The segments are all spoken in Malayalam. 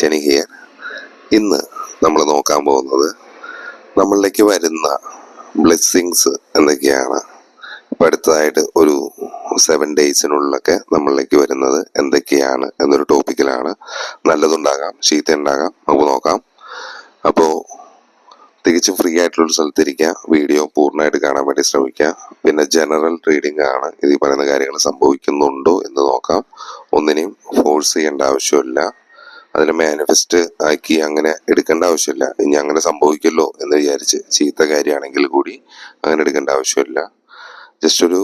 ഹിയർ ഇന്ന് നമ്മൾ നോക്കാൻ പോകുന്നത് നമ്മളിലേക്ക് വരുന്ന ബ്ലെസ്സിങ്സ് എന്തൊക്കെയാണ്? ഇപ്പം അടുത്തതായിട്ട് ഒരു സെവൻ ഡേയ്സിനുള്ളിലൊക്കെ നമ്മളിലേക്ക് വരുന്നത് എന്തൊക്കെയാണ് എന്നൊരു ടോപ്പിക്കിലാണ് നല്ലതുണ്ടാകാം ചീത്ത ഉണ്ടാകാം നമുക്ക് നോക്കാം. അപ്പോൾ തികച്ചും ഫ്രീ ആയിട്ടുള്ള സ്ഥലത്തിരിക്കുക വീഡിയോ പൂർണമായിട്ട് കാണാൻ വേണ്ടി ശ്രമിക്കുക. പിന്നെ ജനറൽ റീഡിംഗ് ആണ് ഇത് പറയുന്ന കാര്യങ്ങൾ സംഭവിക്കുന്നുണ്ടോ എന്ന് നോക്കാം. ഒന്നിനെയും ഫോഴ്സ് ചെയ്യേണ്ട ആവശ്യമില്ല. അതിനെ മാനിഫെസ്റ്റ് ആക്കി അങ്ങനെ എടുക്കേണ്ട ആവശ്യമില്ല. ഇനി അങ്ങനെ സംഭവിക്കല്ലോ എന്ന് വിചാരിച്ച് ചീത്ത കാര്യമാണെങ്കിൽ കൂടി അങ്ങനെ എടുക്കേണ്ട ആവശ്യമില്ല. ജസ്റ്റ് ഒരു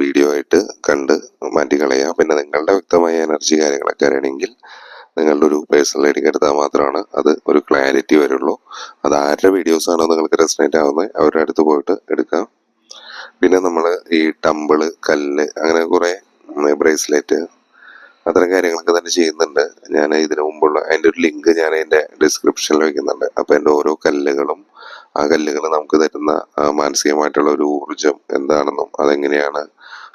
വീഡിയോ ആയിട്ട് കണ്ട് മാറ്റി കളയുക പിന്നെ നിങ്ങളുടെ വ്യക്തമായ എനർജി കാര്യങ്ങളൊക്കെ അറിയണമെങ്കിൽ നിങ്ങളുടെ ഒരു പേഴ്സണൽ റീഡിംഗ് എടുത്താൽ മാത്രമാണ് അത് ഒരു ക്ലാരിറ്റി വരുള്ളൂ. അത് ആരുടെ വീഡിയോസ് ആണോ നിങ്ങൾക്ക് റെസിനേറ്റ് ആവുന്നത് അവരുടെ അടുത്ത് പോയിട്ട് എടുക്കാം. പിന്നെ നമ്മൾ ഈ ടമ്പിൾ കല്ല് അങ്ങനെ കുറേ ബ്രേസ്ലെറ്റ് അത്തരം കാര്യങ്ങളൊക്കെ തന്നെ ചെയ്യുന്നുണ്ട്. ഞാൻ ഇതിനു മുമ്പുള്ള അതിന്റെ ഒരു ലിങ്ക് ഞാൻ എന്റെ ഡിസ്ക്രിപ്ഷനിൽ വെക്കുന്നുണ്ട്. അപ്പോൾ എന്റെ ഓരോ കല്ലുകളും ആ കല്ലുകൾ നമുക്ക് തരുന്ന മാനസികമായിട്ടുള്ള ഒരു ഊർജം എന്താണെന്നും അതെങ്ങനെയാണ്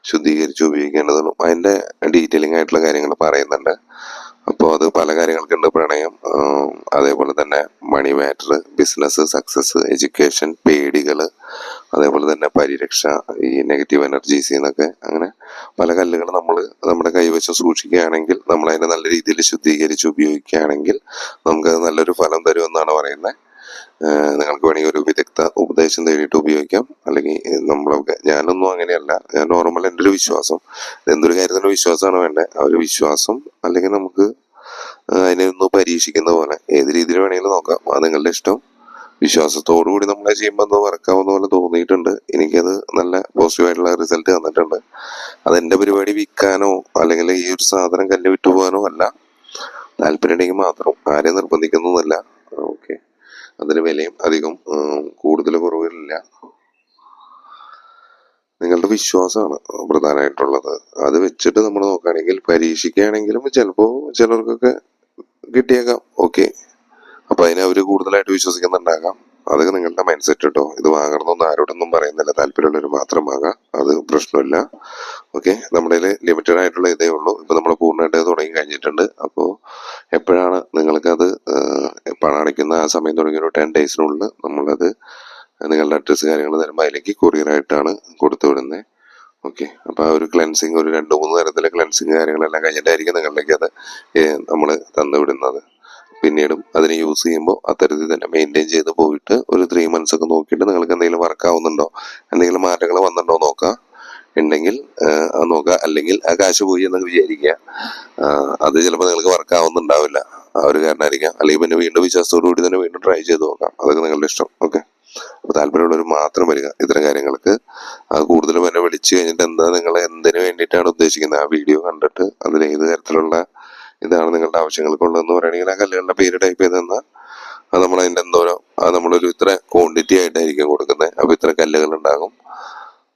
ശുദ്ധീകരിച്ച് ഉപയോഗിക്കേണ്ടതെന്നും അതിന്റെ ഡീറ്റെയിലിംഗ് ആയിട്ടുള്ള കാര്യങ്ങൾ പറയുന്നുണ്ട്. അപ്പോൾ അത് പല കാര്യങ്ങൾക്കുണ്ട് പ്രണയം. അതേപോലെ തന്നെ money matter business success education പേടികൾ അതേപോലെ തന്നെ പരിരക്ഷ ഈ നെഗറ്റീവ് എനർജീസ് നിന്നൊക്കെ അങ്ങനെ പല കല്ലുകൾ നമ്മൾ നമ്മുടെ കൈവശം സൂക്ഷിക്കുകയാണെങ്കിൽ നമ്മൾ അതിനെ നല്ല രീതിയിൽ ശുദ്ധീകരിച്ച് ഉപയോഗിക്കുകയാണെങ്കിൽ നമുക്കത് നല്ലൊരു ഫലം തരുമെന്നാണ് പറയുന്നത്. നിങ്ങൾക്ക് വേണമെങ്കിൽ ഒരു വിദഗ്ധ ഉപദേശം തേടിയിട്ട് ഉപയോഗിക്കാം. അല്ലെങ്കിൽ നമ്മളൊക്കെ ഞാനൊന്നും അങ്ങനെയല്ല. ഞാൻ നോർമൽ എന്റെ ഒരു വിശ്വാസം. എന്തൊരു കാര്യത്തിന്റെ വിശ്വാസമാണ് വേണ്ടത്? ആ ഒരു വിശ്വാസം അതിനെ ഒന്ന് പരീക്ഷിക്കുന്ന പോലെ. ഏത് രീതിയിൽ വേണമെങ്കിലും നോക്കാം. അത് നിങ്ങളുടെ ഇഷ്ടം. വിശ്വാസത്തോടു കൂടി നമ്മളെ ചെയ്യുമ്പോൾ എന്തോ വർക്കാവുന്ന പോലെ തോന്നിയിട്ടുണ്ട്. എനിക്കത് നല്ല പോസിറ്റീവ് ആയിട്ടുള്ള റിസൾട്ട് തന്നിട്ടുണ്ട്. അത് എന്റെ പരിപാടി വിൽക്കാനോ അല്ലെങ്കിൽ ഈ ഒരു സാധനം കല്ല് വിട്ടു പോകാനോ അല്ല. താല്പര്യമുണ്ടെങ്കിൽ മാത്രം. ആരെയും നിർബന്ധിക്കുന്നതല്ല ഓക്കെ. അതിന് വിലയും അധികം കൂടുതൽ കുറവില്ല നിങ്ങളുടെ വിശ്വാസമാണ് പ്രധാനമായിട്ടുള്ളത്. അത് വെച്ചിട്ട് നമ്മൾ നോക്കുകയാണെങ്കിൽ പരീക്ഷിക്കുകയാണെങ്കിലും ചിലപ്പോൾ ചിലർക്കൊക്കെ കിട്ടിയേക്കാം. ഓക്കെ അപ്പൊ അതിനെ അവർ കൂടുതലായിട്ട് വിശ്വസിക്കുന്നുണ്ടാകാം. അതൊക്കെ നിങ്ങളുടെ മൈൻഡ് സെറ്റ് കേട്ടോ ഇത് വാങ്ങണമെന്നൊന്നും ആരോടൊന്നും പറയുന്നില്ല. താല്പര്യമുള്ളവർ മാത്രം വാങ്ങാം. അത് പ്രശ്നമില്ല. ഓക്കെ നമ്മുടെ ലിമിറ്റഡ് ആയിട്ടുള്ള ഇതേ ഉള്ളൂ. ഇപ്പൊ നമ്മൾ പൂർണമായിട്ട് തുടങ്ങി കഴിഞ്ഞിട്ടുണ്ട്. അപ്പോൾ എപ്പോഴാണ് നിങ്ങൾക്കത് പണം അടയ്ക്കുന്ന ആ സമയം തുടങ്ങിയ ഒരു ടെൻ ഡേയ്സിനുള്ളിൽ നമ്മളത് നിങ്ങളുടെ അഡ്രസ്സ് കാര്യങ്ങൾ തരുമ്പോൾ അതിലേക്ക് കൊറിയർ ആയിട്ടാണ് കൊടുത്തു വിടുന്നത് ഓക്കെ. അപ്പൊ ആ ഒരു ക്ലൻസിങ് ഒരു രണ്ട് മൂന്ന് തരത്തിലെ ക്ലൻസിങ് കാര്യങ്ങളെല്ലാം കഴിഞ്ഞിട്ടായിരിക്കും നിങ്ങളിലേക്ക് അത് നമ്മൾ തന്നുവിടുന്നത് പിന്നീടും അതിനെ യൂസ് ചെയ്യുമ്പോൾ അത്തരത്തിൽ തന്നെ മെയിന്റെയിൻ ചെയ്ത് പോയിട്ട് ഒരു ത്രീ മന്ത്സ് ഒക്കെ നോക്കിയിട്ട് നിങ്ങൾക്ക് എന്തെങ്കിലും വർക്ക് ആവുന്നുണ്ടോ? എന്തെങ്കിലും മാറ്റങ്ങൾ വന്നിട്ടുണ്ടോ നോക്കാം. ഉണ്ടെങ്കിൽ നോക്കുക അല്ലെങ്കിൽ ആ കാശ് പോയി എന്ന് വിചാരിക്കുക. അത് ചിലപ്പോൾ നിങ്ങൾക്ക് വർക്ക് ആവുന്നുണ്ടാവില്ല. ആ ഒരു കാരണമായിരിക്കാം അല്ലെങ്കിൽ പിന്നെ വീണ്ടും വിശ്വാസത്തോടു കൂടി തന്നെ വീണ്ടും ട്രൈ ചെയ്ത് നോക്കാം. അതൊക്കെ നിങ്ങളുടെ ഇഷ്ടം. ഓക്കെ. താല്പര്യമുള്ളവർ മാത്രം വരിക. ഇത്തരം കാര്യങ്ങൾക്ക് കൂടുതലും എന്നെ വിളിച്ചു കഴിഞ്ഞിട്ട് എന്താ നിങ്ങൾ എന്തിനു വേണ്ടിയിട്ടാണ് ഉദ്ദേശിക്കുന്നത്? ആ വീഡിയോ കണ്ടിട്ട് അതിൽ ഏത് തരത്തിലുള്ള ഇതാണ് നിങ്ങളുടെ ആവശ്യങ്ങൾക്കുള്ളതെന്ന് പറയുകയാണെങ്കിൽ ആ കല്ലുകളുടെ പേര് ടൈപ്പ് ചെയ്ത് തന്നാൽ അത് നമ്മൾ അതിന്റെ എന്തോരം അത് നമ്മളൊരു ഇത്ര ക്വാണ്ടിറ്റി ആയിട്ടായിരിക്കും കൊടുക്കുന്നത്. അപ്പോൾ ഇത്ര കല്ലുകൾ ഉണ്ടാകും.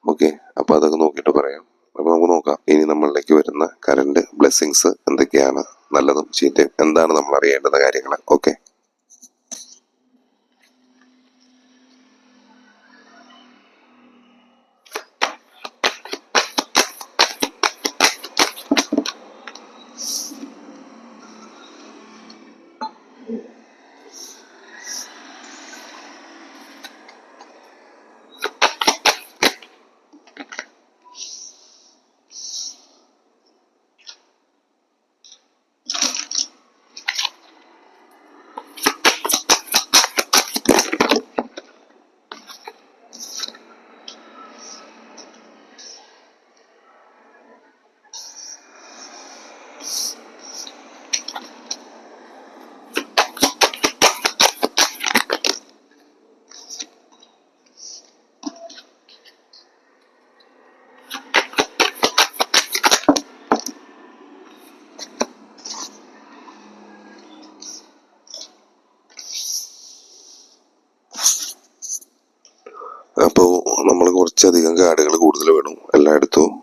ഓക്കെ അപ്പോൾ അതൊക്കെ നോക്കിയിട്ട് പറയാം. അപ്പോൾ നമുക്ക് നോക്കാം. ഇനി നമ്മളിലേക്ക് വരുന്ന കറണ്ട് ബ്ലെസ്സിങ്സ് എന്തൊക്കെയാണ്? നല്ലതും ചീറ്റയും എന്താണ് നമ്മൾ അറിയേണ്ടുന്ന കാര്യങ്ങൾ? ഓക്കെ അപ്പോൾ നമ്മൾ കുറച്ചധികം കാടുകൾ കൂടുതൽ വേണം. എല്ലായിടത്തും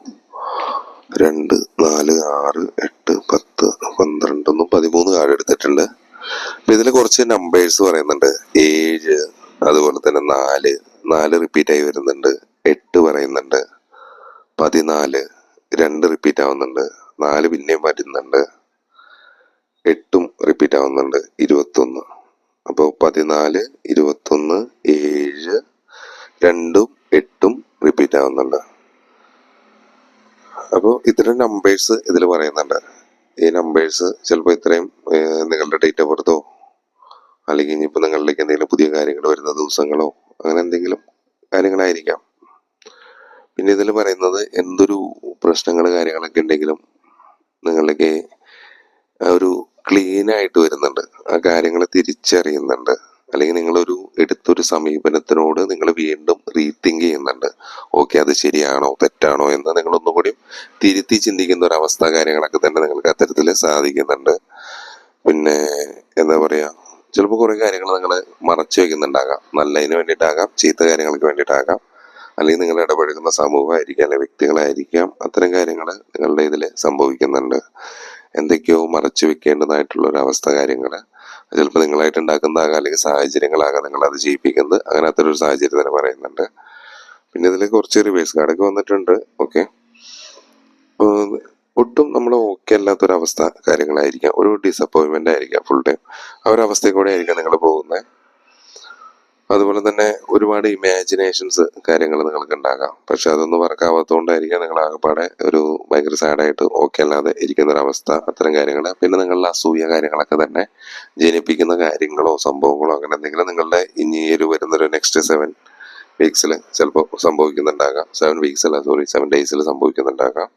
രണ്ട് നാല് ആറ് എട്ട് പത്ത് പന്ത്രണ്ട് ഒന്നും പതിമൂന്ന് കാർഡ് എടുത്തിട്ടുണ്ട്. അപ്പൊ ഇതിൽ കുറച്ച് നമ്പേഴ്സ് പറയുന്നുണ്ട്. ഏഴ് അതുപോലെ തന്നെ നാല് നാല് റിപ്പീറ്റ് ആയി വരുന്നുണ്ട്. എട്ട് പറയുന്നുണ്ട്. പതിനാല് രണ്ട് റിപ്പീറ്റ് ആവുന്നുണ്ട്. നാല് പിന്നെയും വരുന്നുണ്ട്. എട്ടും റിപ്പീറ്റ് റിപ്പീറ്റ് ആവുന്നുണ്ട്. ഇരുപത്തൊന്ന്. അപ്പോൾ പതിനാല് ഇരുപത്തൊന്ന് ഏഴ് രണ്ടും എട്ടും റിപ്പീറ്റ് ആവുന്നുണ്ട് അപ്പോൾ ഇത്തരം നമ്പേഴ്സ് ഇതിൽ പറയുന്നുണ്ട്. ഈ നമ്പേഴ്സ് ചിലപ്പോൾ ഇത്രയും നിങ്ങളുടെ ഡേറ്റ് ഓഫ് ബർത്തോ അല്ലെങ്കിൽ ഇനിയിപ്പോൾ നിങ്ങളിലേക്ക് എന്തെങ്കിലും പുതിയ കാര്യങ്ങൾ വരുന്ന ദിവസങ്ങളോ അങ്ങനെ എന്തെങ്കിലും കാര്യങ്ങളായിരിക്കാം. പിന്നെ ഇതിൽ പറയുന്നത് എന്തൊരു പ്രശ്നങ്ങൾ കാര്യങ്ങളൊക്കെ ഉണ്ടെങ്കിലും നിങ്ങളിലേക്ക് ഒരു ക്ലീൻ ആയിട്ട് വരുന്നുണ്ട്. ആ കാര്യങ്ങൾ തിരിച്ചറിയുന്നുണ്ട്. അല്ലെങ്കിൽ നിങ്ങളൊരു എടുത്തൊരു സമീപനത്തിനോട് നിങ്ങൾ വീണ്ടും റീതിങ്ക് ചെയ്യുന്നുണ്ട്. ഓക്കെ അത് ശരിയാണോ തെറ്റാണോ എന്ന് നിങ്ങൾ ഒന്നുകൂടി തിരുത്തി ചിന്തിക്കുന്ന ഒരു അവസ്ഥ കാര്യങ്ങളൊക്കെ തന്നെ നിങ്ങൾക്ക് അത്തരത്തിൽ സാധിക്കുന്നുണ്ട്. പിന്നെ എന്താ പറയുക ചിലപ്പോൾ കുറേ കാര്യങ്ങൾ നിങ്ങൾ മറച്ചു വെക്കുന്നുണ്ടാകാം. നല്ലതിന് വേണ്ടിയിട്ടാകാം ചീത്ത കാര്യങ്ങൾക്ക് വേണ്ടിയിട്ടാകാം. അല്ലെങ്കിൽ നിങ്ങൾ ഇടപഴകുന്ന സമൂഹമായിരിക്കാം അല്ലെങ്കിൽ വ്യക്തികളായിരിക്കാം അത്തരം കാര്യങ്ങൾ നിങ്ങളുടെ ഇതിൽ സംഭവിക്കുന്നുണ്ട്. എന്തൊക്കെയോ മറച്ചു വെക്കേണ്ടതായിട്ടുള്ള ഒരു അവസ്ഥ കാര്യങ്ങൾ ചിലപ്പോൾ നിങ്ങളായിട്ട് ഉണ്ടാക്കുന്നതാകാം അല്ലെങ്കിൽ സാഹചര്യങ്ങളാകാം നിങ്ങൾ അത് ചെയ്യിപ്പിക്കുന്നത്. അങ്ങനത്തെ ഒരു സാഹചര്യം തന്നെ പറയുന്നുണ്ട്. പിന്നെ ഇതിൽ കുറച്ച് റിവേഴ്സ് കാർഡൊക്കെ വന്നിട്ടുണ്ട്. ഓക്കെ ഒട്ടും നമ്മൾ ഓക്കെ അല്ലാത്തൊരവസ്ഥ കാര്യങ്ങളായിരിക്കാം. ഒരു ഡിസപ്പോയിൻമെന്റ് ആയിരിക്കാം ഫുൾ ടൈം ആ ഒരു അവസ്ഥയിൽ കൂടെ ആയിരിക്കാം നിങ്ങൾ പോകുന്നത്. അതുപോലെ തന്നെ ഒരുപാട് ഇമാജിനേഷൻസ് കാര്യങ്ങൾ നിങ്ങൾക്ക് ഉണ്ടാകാം. പക്ഷെ അതൊന്നും വർക്കാവാത്തതുകൊണ്ടായിരിക്കാം നിങ്ങൾ ആകെപ്പാടെ ഒരു ഭയങ്കര സാഡായിട്ട് ഓക്കെ അല്ലാതെ ഇരിക്കുന്ന ഒരു അവസ്ഥ അത്തരം കാര്യങ്ങൾ. പിന്നെ നിങ്ങളുടെ അസൂയ കാര്യങ്ങളൊക്കെ തന്നെ ജനിപ്പിക്കുന്ന കാര്യങ്ങളോ സംഭവങ്ങളോ അങ്ങനെ എന്തെങ്കിലും നിങ്ങളുടെ ഇനി ഒരു വരുന്നൊരു നെക്സ്റ്റ് സെവൻ വീക്സിൽ ചിലപ്പോൾ സംഭവിക്കുന്നുണ്ടാകാം. സെവൻ വീക്സ് അല്ല സോറി സെവൻ ഡേയ്സിൽ സംഭവിക്കുന്നുണ്ടാകാം.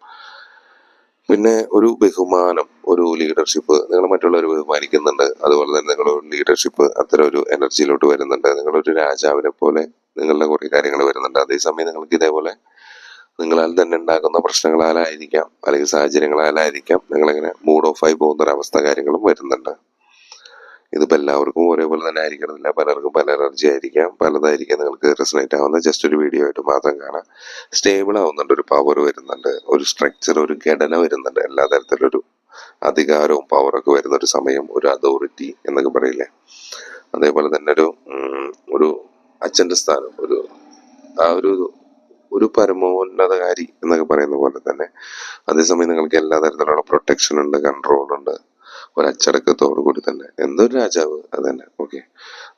പിന്നെ ഒരു ബഹുമാനം ഒരു ലീഡർഷിപ്പ് നിങ്ങൾ മറ്റുള്ളവർ ബഹുമാനിക്കുന്നുണ്ട്. അതുപോലെ തന്നെ നിങ്ങൾ ലീഡർഷിപ്പ് അത്തരം ഒരു എനർജിയിലോട്ട് വരുന്നുണ്ട്. നിങ്ങളൊരു രാജാവിനെ പോലെ നിങ്ങളുടെ കുറേ കാര്യങ്ങൾ വരുന്നുണ്ട്. അതേസമയം നിങ്ങൾക്ക് ഇതേപോലെ നിങ്ങളാൽ തന്നെ ഉണ്ടാകുന്ന പ്രശ്നങ്ങളാലായിരിക്കാം അല്ലെങ്കിൽ സാഹചര്യങ്ങളാലായിരിക്കാം നിങ്ങളിങ്ങനെ മൂഡ് ഓഫായി പോകുന്ന ഒരു അവസ്ഥ കാര്യങ്ങളും വരുന്നുണ്ട്. ഇതിപ്പോൾ എല്ലാവർക്കും ഒരേപോലെ തന്നെ ആയിരിക്കണമെന്നില്ല പലർക്കും പല എനർജി ആയിരിക്കാം. പലതായിരിക്കാം നിങ്ങൾക്ക് റെസനേറ്റ് ആവുന്ന. ജസ്റ്റ് ഒരു വീഡിയോ ആയിട്ട് മാത്രം കാണാം. സ്റ്റേബിൾ ആവുന്നുണ്ട്. ഒരു പവർ വരുന്നുണ്ട്. ഒരു സ്ട്രക്ചർ ഒരു ഘടന വരുന്നുണ്ട്. എല്ലാ തരത്തിലൊരു അധികാരവും പവറൊക്കെ വരുന്ന ഒരു സമയം ഒരു അതോറിറ്റി എന്നൊക്കെ പറയില്ലേ? അതേപോലെ തന്നെ ഒരു ഒരു അച്ഛന്റെ സ്ഥാനം ഒരു ആ ഒരു ഒരു പരമോന്നതകാരി എന്നൊക്കെ പറയുന്ന പോലെ തന്നെ. അതേസമയം നിങ്ങൾക്ക് എല്ലാ തരത്തിലുള്ള പ്രൊട്ടക്ഷൻ ഉണ്ട് കൺട്രോൾ ഉണ്ട്. ഒരു അച്ചടക്കത്തോടു കൂടി തന്നെ. എന്തൊരു രാജാവ് അത് തന്നെ ഓക്കെ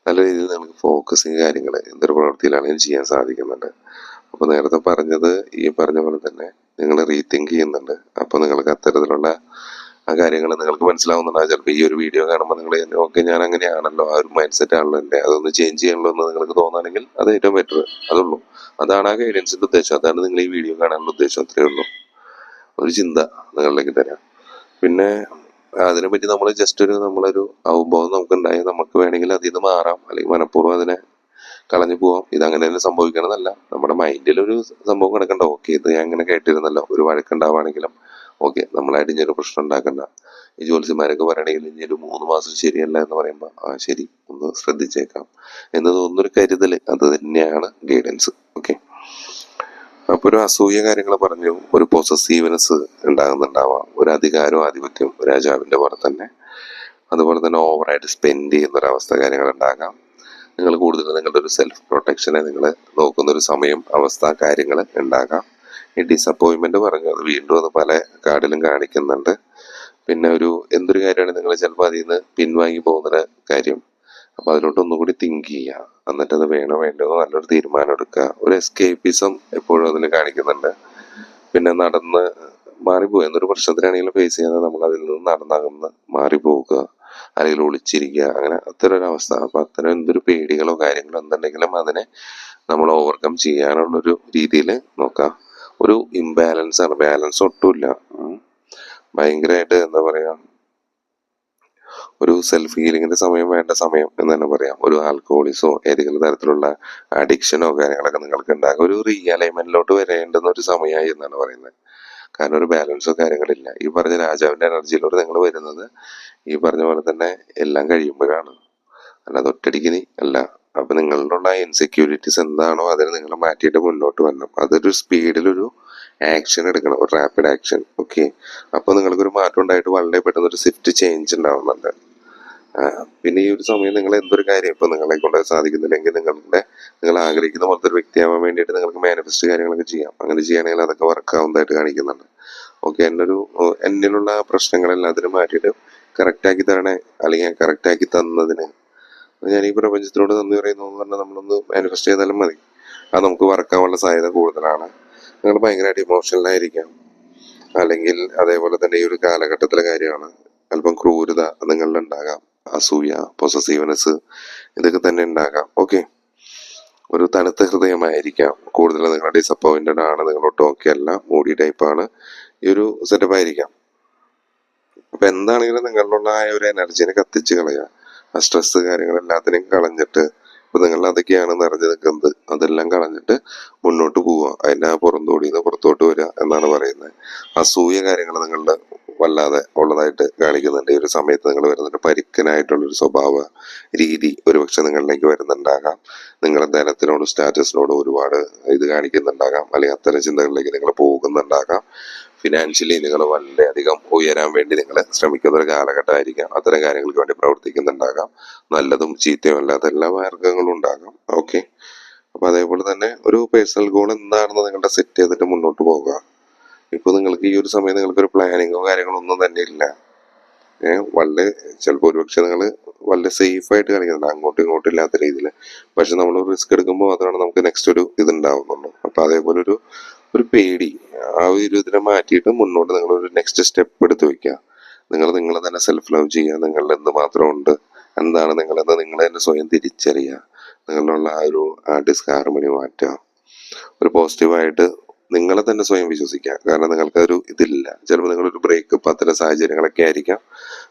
നല്ല രീതിയിൽ നമുക്ക് ഫോക്കസിങ് കാര്യങ്ങൾ എന്തൊരു പ്രവൃത്തിയിലാണെങ്കിലും ചെയ്യാൻ സാധിക്കുന്നുണ്ട്. അപ്പോൾ നേരത്തെ പറഞ്ഞത് ഈ പറഞ്ഞ പോലെ തന്നെ നിങ്ങൾ റീതിങ്ക് ചെയ്യുന്നുണ്ട്. അപ്പോൾ നിങ്ങൾക്ക് അത്തരത്തിലുള്ള ആ കാര്യങ്ങൾ നിങ്ങൾക്ക് മനസ്സിലാവുന്നുണ്ടാവും. ചിലപ്പോൾ ഈ ഒരു വീഡിയോ കാണുമ്പോൾ നിങ്ങൾ ഓക്കെ ഞാൻ അങ്ങനെയാണല്ലോ ആ ഒരു മൈൻഡ് സെറ്റ് ആണല്ലോ എന്റെ. അതൊന്ന് ചേഞ്ച് ചെയ്യണല്ലോ എന്ന് നിങ്ങൾക്ക് തോന്നുകയാണെങ്കിൽ അത് ഏറ്റവും ബെറ്റർ അതുള്ളൂ. അതാണ് ആ ഗൈഡൻസിന്റെ ഉദ്ദേശം. അതാണ് നിങ്ങൾ ഈ വീഡിയോ കാണാനുള്ള ഉദ്ദേശം. അത്രയേ ഉള്ളൂ. ഒരു ചിന്ത നിങ്ങളിലേക്ക് തരാം. പിന്നെ അതിനെപ്പറ്റി നമ്മൾ ജസ്റ്റ് ഒരു നമ്മളൊരു അവബോധം നമുക്ക് ഉണ്ടായി നമുക്ക് വേണമെങ്കിൽ അതിൽ നിന്ന് മാറാം. അല്ലെങ്കിൽ മനഃപൂർവം അതിനെ കളഞ്ഞു പോവാം. ഇത് അങ്ങനെ തന്നെ സംഭവിക്കണമെന്നല്ല. നമ്മുടെ മൈൻഡിൽ ഒരു സംഭവം കിടക്കണ്ട. ഓക്കെ ഇത് ഞാൻ ഇങ്ങനെ കേട്ടിരുന്നല്ലോ. ഒരു വഴക്കുണ്ടാവുകയാണെങ്കിലും ഓക്കെ നമ്മളായിട്ട് ഇനി ഒരു പ്രശ്നം ഉണ്ടാക്കണ്ട. ഈ ജ്യോത്സ്യന്മാരൊക്കെ പറയണമെങ്കിൽ ഇനി ഒരു മൂന്ന് മാസം ശരിയല്ല എന്ന് പറയുമ്പോൾ ആ ശരി ഒന്ന് ശ്രദ്ധിച്ചേക്കാം. എന്ന് തോന്നുന്നൊരു കരുതൽ അത് തന്നെയാണ് ഗൈഡൻസ് ഓക്കെ അപ്പൊ ഒരു അസൂയ കാര്യങ്ങൾ പറഞ്ഞു ഒരു പൊസസീവ്നെസ് ഉണ്ടാകുന്നുണ്ടാവാം. ഒരു അധികാരവും ആധിപത്യം രാജാവിന്റെ പോലെ തന്നെ. അതുപോലെ തന്നെ ഓവറായിട്ട് സ്പെൻഡ് ചെയ്യുന്ന ഒരു അവസ്ഥ കാര്യങ്ങൾ ഉണ്ടാകാം. നിങ്ങൾ കൂടുതൽ നിങ്ങളുടെ ഒരു സെൽഫ് പ്രൊട്ടക്ഷനെ നിങ്ങൾ നോക്കുന്ന ഒരു സമയം അവസ്ഥ കാര്യങ്ങൾ ഉണ്ടാകാം. ഈ ഡിസപ്പോയിൻമെന്റ് പറഞ്ഞു അത് വീണ്ടും അത് പല കാർഡിലും കാണിക്കുന്നുണ്ട്. പിന്നെ ഒരു എന്തൊരു കാര്യമാണ് നിങ്ങൾ ചിലപ്പോൾ അതിൽ നിന്ന് പിൻവാങ്ങി പോകുന്ന കാര്യം അപ്പൊ അതിലോട്ട് ഒന്നുകൂടി തിങ്ക് ചെയ്യുക എന്നിട്ട് അത് വേണോ വേണ്ടോ നല്ലൊരു തീരുമാനം എടുക്കുക ഒരു എസ്കേപ്പിസം എപ്പോഴും അതിൽ കാണിക്കുന്നുണ്ട്. പിന്നെ നടന്ന് മാറിപ്പോയി. എന്നൊരു പ്രശ്നത്തിനാണെങ്കിലും ഫേസ് ചെയ്യാതെ നമ്മൾ അതിൽ നിന്ന് നടന്നകന്ന് മാറിപ്പോവുക. അല്ലെങ്കിൽ ഒളിച്ചിരിക്കുക. അങ്ങനെ അത്തരം ഒരു അവസ്ഥ. അപ്പൊ അത്തരം എന്തൊരു പേടികളോ കാര്യങ്ങളോ എന്തുണ്ടെങ്കിലും അതിനെ നമ്മൾ ഓവർകം ചെയ്യാനുള്ളൊരു രീതിയിൽ നോക്കാം. ഒരു ഇംബാലൻസ് ആണ്. ബാലൻസ് ഒട്ടുമില്ല. ഭയങ്കരമായിട്ട് എന്താ പറയാ ഒരു സെൽഫ് ഹീലിങ്ങിന്റെ സമയം വേണ്ട സമയം എന്ന് തന്നെ പറയാം. ഒരു ആൽക്കഹോളിസോ ഏതെങ്കിലും തരത്തിലുള്ള അഡിക്ഷനോ കാര്യങ്ങളൊക്കെ നിങ്ങൾക്ക് ഉണ്ടാകും. ഒരു റീഅലൈൻമെന്റിലോട്ട് വരേണ്ടുന്ന ഒരു സമയമായി എന്നാണ് പറയുന്നത്. കാരണം ഒരു ബാലൻസോ കാര്യങ്ങളില്ല ഈ പറഞ്ഞ രാജാവിന്റെ എനർജിയിലൂടെ നിങ്ങൾ വരുന്നത് ഈ പറഞ്ഞ പോലെ തന്നെ എല്ലാം കഴിയുമ്പോഴാണ്. അല്ലാതെ ഒറ്റടിക്ക് അല്ല. അപ്പൊ നിങ്ങളിലുള്ള ഇൻസെക്യൂരിറ്റീസ് എന്താണോ അതിനെ നിങ്ങൾ മാറ്റിയിട്ട് മുന്നോട്ട് വരണം. അതൊരു സ്പീഡിലൊരു ആക്ഷൻ എടുക്കണം. ഒരു റാപ്പിഡ് ആക്ഷൻ ഓക്കെ അപ്പൊ നിങ്ങൾക്കൊരു മാറ്റം ഉണ്ടായിട്ട് വളരെ പെട്ടെന്ന് ഒരു സ്വിഫ്റ്റ് ചേഞ്ച് ഉണ്ടാവുന്നുണ്ട്. പിന്നെ ഈ ഒരു സമയം നിങ്ങൾ എന്തൊരു കാര്യം ഇപ്പൊ നിങ്ങളെ കൊണ്ട് സാധിക്കുന്നില്ലെങ്കിൽ നിങ്ങളുടെ നിങ്ങൾ ആഗ്രഹിക്കുന്ന പോലത്തെ ഒരു വ്യക്തിയാവാൻ വേണ്ടിയിട്ട് നിങ്ങൾക്ക് മാനിഫെസ്റ്റ് കാര്യങ്ങളൊക്കെ ചെയ്യാം. അങ്ങനെ ചെയ്യുകയാണെങ്കിൽ അതൊക്കെ വർക്ക് ആവുന്നതായിട്ട് കാണിക്കുന്നുണ്ട്. ഓക്കെ എന്നൊരു എന്നിലുള്ള പ്രശ്നങ്ങളെല്ലാം അതിന് മാറ്റിയിട്ട് കറക്റ്റാക്കി തരണേ അല്ലെങ്കിൽ കറക്റ്റാക്കി തന്നതിന്. ഞാൻ ഈ പ്രപഞ്ചത്തിനോട് നന്ദി പറയുന്നു എന്ന് പറഞ്ഞാൽ നമ്മളൊന്ന് മാനിഫെസ്റ്റ് ചെയ്താലും മതി. അത് നമുക്ക് വർക്കാവാനുള്ള സാധ്യത കൂടുതലാണ്. നിങ്ങൾ ഭയങ്കരമായിട്ട് ഇമോഷണൽ ആയിരിക്കാം. അല്ലെങ്കിൽ അതേപോലെ തന്നെ ഈ ഒരു കാലഘട്ടത്തിലെ കാര്യമാണ്. അല്പം ക്രൂരത നിങ്ങളിൽ ഉണ്ടാകാം. അസൂയ പൊസസീവ്നെസ് ഇതൊക്കെ തന്നെ ഉണ്ടാകാം. ഓക്കെ ഒരു തണുത്ത ഹൃദയമായിരിക്കാം. കൂടുതൽ നിങ്ങൾ ഡിസപ്പോയിന്റഡ് ആണ് നിങ്ങൾ ഒട്ടും ഓക്കെ അല്ല മൂടി ടൈപ്പാണ് ഈ ഒരു സെറ്റപ്പ് ആയിരിക്കാം. അപ്പൊ എന്താണെങ്കിലും നിങ്ങളിലുള്ള ആ ഒരു എനർജിനെ കത്തിച്ച് കളയുക. ആ സ്ട്രെസ് കാര്യങ്ങളെല്ലാത്തിനെയും കളഞ്ഞിട്ട് ഇപ്പൊ നിങ്ങൾ അതൊക്കെയാണ് നിറഞ്ഞു നിൽക്കുന്നത്. അതെല്ലാം കളഞ്ഞിട്ട് മുന്നോട്ട് പോവുക. അതിന്റെ ആ പുറന്തോടിയിൽ നിന്ന് പുറത്തോട്ട് വരിക എന്നാണ് പറയുന്നത്. അസൂയ കാര്യങ്ങൾ നിങ്ങളുടെ വല്ലാതെ ഉള്ളതായിട്ട് കാണിക്കുന്നുണ്ട്. ഈ ഒരു സമയത്ത് നിങ്ങൾ വരുന്നുണ്ട് പരിക്കനായിട്ടുള്ളൊരു സ്വഭാവ രീതി ഒരുപക്ഷെ നിങ്ങളിലേക്ക് വരുന്നുണ്ടാകാം. നിങ്ങളുടെ ധനത്തിനോടും സ്റ്റാറ്റസിനോടും ഒരുപാട് ഇത് കാണിക്കുന്നുണ്ടാകാം. അല്ലെങ്കിൽ അത്തരം ചിന്തകളിലേക്ക് നിങ്ങൾ പോകുന്നുണ്ടാകാം. ഫിനാൻഷ്യലി നിങ്ങൾ വളരെയധികം ഉയരാൻ വേണ്ടി നിങ്ങൾ ശ്രമിക്കുന്ന ഒരു കാലഘട്ടമായിരിക്കാം. അത്തരം കാര്യങ്ങൾക്ക് വേണ്ടി പ്രവർത്തിക്കുന്നുണ്ടാകാം. നല്ലതും ചീത്തയും അല്ലാത്ത എല്ലാ മാർഗങ്ങളും ഉണ്ടാകാം. ഓക്കെ അപ്പൊ അതേപോലെ തന്നെ ഒരു പേഴ്സണൽ ഗോൾ എന്താണെന്ന് നിങ്ങളുടെ സെറ്റ് ചെയ്തിട്ട് മുന്നോട്ട് പോകുക ഇപ്പൊ നിങ്ങൾക്ക് ഈ ഒരു സമയം നിങ്ങൾക്കൊരു പ്ലാനിങ്ങോ കാര്യങ്ങളോ ഒന്നും തന്നെ ഇല്ല. ഏഹ് വളരെ ചിലപ്പോൾ ഒരുപക്ഷെ നിങ്ങൾ വളരെ സേഫ് ആയിട്ട് കളിക്കുന്നുണ്ട്. അങ്ങോട്ടും ഇങ്ങോട്ടും ഇല്ലാത്ത രീതിയിൽ പക്ഷെ നമ്മൾ റിസ്ക് എടുക്കുമ്പോൾ മാത്രമാണ് നമുക്ക് നെക്സ്റ്റ് ഒരു ഇത് ഉണ്ടാവുന്നുള്ളൂ അപ്പൊ അതേപോലെ ഒരു ഒരു പേടി. ആ ഒരു ഇതിനെ മാറ്റിയിട്ട് മുന്നോട്ട് നിങ്ങൾ ഒരു നെക്സ്റ്റ് സ്റ്റെപ്പ് എടുത്ത് വെക്കുക. നിങ്ങൾ നിങ്ങൾ തന്നെ സെൽഫ് ലവ് ചെയ്യുക. നിങ്ങളിൽ എന്ത് മാത്രം ഉണ്ട് എന്താണ് നിങ്ങളെന്ന് നിങ്ങൾ തന്നെ സ്വയം തിരിച്ചറിയുക. നിങ്ങളിലുള്ള ആ ഒരു ഡിസ്ഹാർമണി മാറ്റുക. ഒരു പോസിറ്റീവായിട്ട് നിങ്ങളെ തന്നെ സ്വയം വിശ്വസിക്കുക കാരണം നിങ്ങൾക്ക് ഒരു ഇതില്ല ചിലപ്പോൾ നിങ്ങളൊരു ബ്രേക്കപ്പ് അത്തരം സാഹചര്യങ്ങളൊക്കെ ആയിരിക്കാം.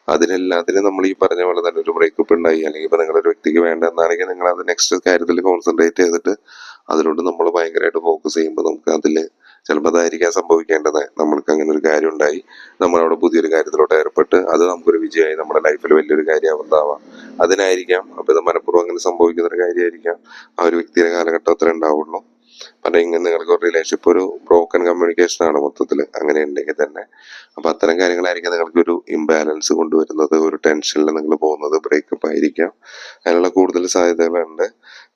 അതിനെല്ലാത്തിനും നമ്മൾ ഈ പറഞ്ഞ പോലെ തന്നെ ഒരു ബ്രേക്കപ്പ് ഉണ്ടായി. അല്ലെങ്കിൽ ഇപ്പൊ നിങ്ങളൊരു വ്യക്തിക്ക് വേണ്ട എന്നാണെങ്കിൽ നിങ്ങൾ അത് നെക്സ്റ്റ് കാര്യത്തിൽ കോൺസെൻട്രേറ്റ് ചെയ്തിട്ട് അതിലോട്ട് നമ്മൾ ഭയങ്കരമായിട്ട് ഫോക്കസ് ചെയ്യുമ്പോൾ നമുക്ക് അതിൽ ചിലപ്പോൾ അതായിരിക്കാം സംഭവിക്കേണ്ടത്. നമ്മൾക്ക് അങ്ങനെ ഒരു കാര്യം ഉണ്ടായി. നമ്മളവിടെ പുതിയൊരു കാര്യത്തിലോട്ട് ഏർപ്പെട്ട് അത് നമുക്കൊരു വിജയമായി നമ്മുടെ ലൈഫിൽ വലിയൊരു കാര്യമാവുന്നതാവാം അതിനായിരിക്കാം. അപ്പൊ ഇത് മനഃപൂർവം അങ്ങനെ സംഭവിക്കുന്ന ഒരു കാര്യമായിരിക്കാം. ആ ഒരു വ്യക്തിയുടെ കാലഘട്ടം അത്ര ഉണ്ടാവുള്ളൂ. പല ഇങ്ങനെ നിങ്ങൾക്ക് ഒരു റിലേഷൻഷിപ്പ് ഒരു ബ്രോക്കൺ കമ്മ്യൂണിക്കേഷൻ ആണ് മൊത്തത്തിൽ അങ്ങനെ ഉണ്ടെങ്കിൽ തന്നെ. അപ്പൊ അത്തരം കാര്യങ്ങളായിരിക്കും നിങ്ങൾക്ക് ഒരു ഇംബാലൻസ് കൊണ്ടുവരുന്നത് ഒരു ടെൻഷനിൽ നിങ്ങൾ പോകുന്നത് ബ്രേക്കപ്പ് ആയിരിക്കാം. അതിനുള്ള കൂടുതൽ സാധ്യതകളുണ്ട്.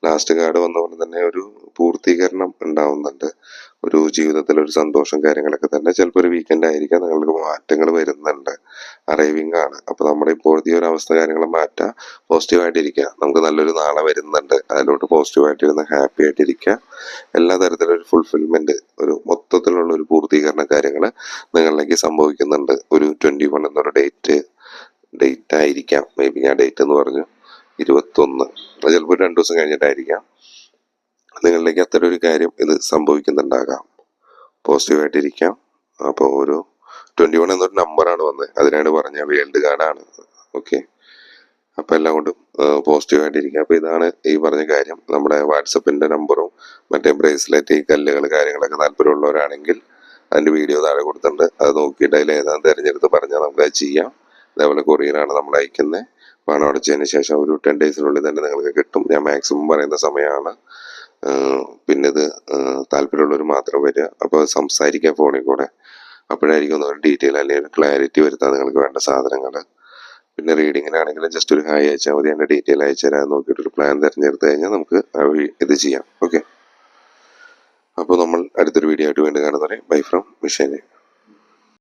ലാസ്റ്റ് കാർഡ് വന്ന പോലെ തന്നെ ഒരു പൂർത്തീകരണം ഉണ്ടാവുന്നുണ്ട്. ഒരു ജീവിതത്തിൽ ഒരു സന്തോഷം കാര്യങ്ങളൊക്കെ തന്നെ ചിലപ്പോൾ ഒരു വീക്കെൻഡ് ആയിരിക്കാം നിങ്ങൾക്ക് മാറ്റങ്ങൾ വരുന്നുണ്ട്. അറൈവിംഗ് ആണ്. അപ്പോൾ നമ്മുടെ ഇപ്പോഴത്തെ ഒരു അവസ്ഥ കാര്യങ്ങൾ മാറ്റാം. പോസിറ്റീവായിട്ടിരിക്കുക നമുക്ക് നല്ലൊരു നാളെ വരുന്നുണ്ട്. അതിലോട്ട് പോസിറ്റീവായിട്ടിരുന്ന് ഹാപ്പി ആയിട്ടിരിക്കുക. എല്ലാ തരത്തിലും ഒരു ഫുൾഫിൽമെന്റ് ഒരു മൊത്തത്തിലുള്ള ഒരു പൂർത്തീകരണ കാര്യങ്ങൾ നിങ്ങളിലേക്ക് സംഭവിക്കുന്നുണ്ട്. ഒരു ട്വന്റി വൺ എന്നൊരു ഡേറ്റ് ഡേറ്റ് ആയിരിക്കാം. മേ ബി ഞാൻ ഡേറ്റ് എന്ന് പറഞ്ഞു. ഇരുപത്തൊന്ന്. അത് ചിലപ്പോൾ രണ്ടു ദിവസം കഴിഞ്ഞിട്ടായിരിക്കാം. നിങ്ങളിലേക്ക് അത്തരം ഒരു കാര്യം ഇത് സംഭവിക്കുന്നുണ്ടാകാം. പോസിറ്റീവായിട്ടിരിക്കാം. അപ്പോൾ ഒരു ട്വന്റി വൺ എന്നൊരു നമ്പറാണ് വന്നത്. അതിനാണ് പറഞ്ഞ വേൾഡ് കാർഡാണ്. ഓക്കെ? അപ്പോൾ എല്ലാം കൊണ്ടും പോസിറ്റീവായിട്ടിരിക്കുക അപ്പോൾ ഇതാണ് ഈ പറഞ്ഞ കാര്യം. നമ്മുടെ വാട്സപ്പിന്റെ നമ്പറും മറ്റേ ബ്രേസ്ലെറ്റ് ഈ കല്ലുകൾ കാര്യങ്ങളൊക്കെ താല്പര്യമുള്ളവരാണെങ്കിൽ അതിന്റെ വീഡിയോ താഴെ കൊടുത്തിട്ടുണ്ട്. അത് നോക്കിയിട്ട് അതിൽ ഏതാണെന്ന് തിരഞ്ഞെടുത്ത് പറഞ്ഞാൽ നമുക്ക് അത് ചെയ്യാം. അതേപോലെ കൊറിയറാണ് നമ്മൾ അയക്കുന്നത് പണം അടച്ചതിന് ശേഷം ഒരു ടെൻ ഡേയ്സിനുള്ളിൽ തന്നെ നിങ്ങൾക്ക് കിട്ടും. ഞാൻ മാക്സിമം പറയുന്ന സമയമാണ്. പിന്നെ ഇത് താല്പര്യമുള്ളവർ മാത്രം വരിക. അപ്പോൾ സംസാരിക്കുക ഫോണിൽ കൂടെ അപ്പോഴായിരിക്കും ഒന്ന് ഡീറ്റെയിൽ അല്ലെങ്കിൽ ഒരു ക്ലാരിറ്റി വരുത്താൻ നിങ്ങൾക്ക് വേണ്ട സാധനങ്ങൾ പിന്നെ റീഡിങ്ങിനാണെങ്കിലും ജസ്റ്റ് ഒരു ഹായ് അയച്ചാൽ മതി. എന്റെ ഡീറ്റെയിൽ അയച്ചു തരാൻ നോക്കിയിട്ട് ഒരു പ്ലാൻ തിരഞ്ഞെടുത്ത് കഴിഞ്ഞാൽ നമുക്ക് ഇത് ചെയ്യാം. ഓക്കെ അപ്പോൾ നമ്മൾ അടുത്തൊരു വീഡിയോ ആയിട്ട് വീണ്ടും കാണുന്നവരെ ബൈ ഫ്രം മിഷേനെ